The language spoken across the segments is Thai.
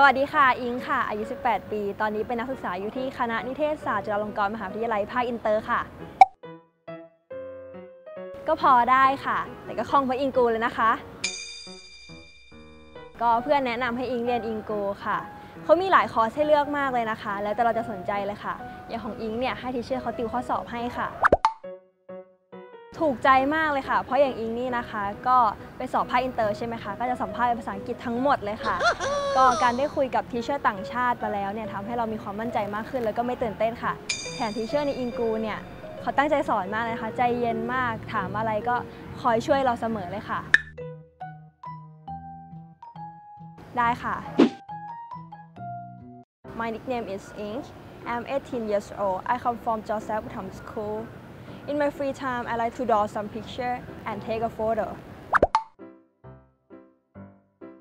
สวัสดีค่ะ อิงค่ะ อายุ 18 ปี ตอนนี้เป็นนักศึกษาอยู่ที่คณะนิเทศศาสตร์จุฬาลงกรณ์มหาวิทยาลัยภาคอินเตอร์ค่ะ ก็พอได้ค่ะ แต่ก็คล่องเพราะอิงกูเลยนะคะ ก็เพื่อนแนะนำให้อิงเรียนอิงกูค่ะเขามีหลายคอร์สให้เลือกมากเลยนะคะ แล้วแต่เราจะสนใจเลยค่ะ อย่างของอิงเนี่ยให้ทีเชอร์เขาติวข้อสอบให้ค่ะ ถูกใจมากเลยค่ะ เพราะอย่างอิงนี่นะคะ ก็ไปสอบภาคอินเตอร์ใช่ไหมคะ ก็จะสัมภาษณ์เป็นภาษาอังกฤษทั้งหมดเลยค่ะ ก็การได้คุยกับทีเชอร์ต่างชาติมาแล้วเนี่ยทำให้เรามีความมั่นใจมากขึ้น แล้วก็ไม่ตื่นเต้นค่ะ แถมทีเชอร์ในอิงกูเนี่ยเขาตั้งใจสอนมากเลยนะคะ ใจเย็นมาก ถามอะไรก็คอยช่วยเราเสมอเลยค่ะ ได้ค่ะ My nickname is Ink. I'm 18 years old. I come from Joseph Bottom School. In my free time, I like to draw some picture and take a photo.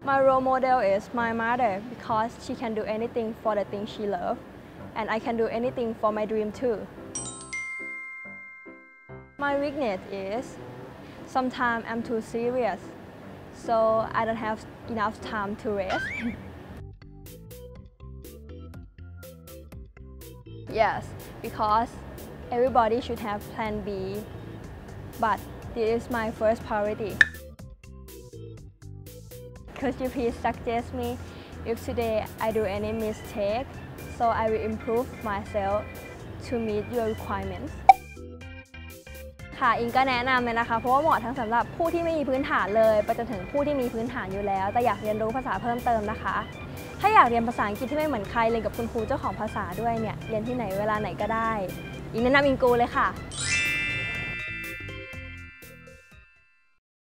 My role model is my mother because she can do anything for the thing she loves, and I can do anything for my dream too. My weakness is sometimes I'm too serious, so I don't have enough time to rest. yes, because everybody should have plan B, but this is my first priority. Could you please suggest me if today I do any mistake so I will improve myself to meet your requirements? ค่ะอิงก็แนะนำเลยนะคะ เพราะว่าเหมาะทั้งสำหรับผู้ที่ไม่มีพื้นฐานเลยไปจนถึงผู้ที่มีพื้นฐานอยู่แล้ว แต่อยากเรียนรู้ภาษาเพิ่มเติมนะคะ ถ้าอยากเรียนภาษาอังกฤษที่ไม่เหมือนใครเรียนกับคุณครูเจ้าของภาษาด้วยเนี่ยเรียนที่ไหนเวลาไหนก็ได้อิงแนะนำอิงกูเลยค่ะ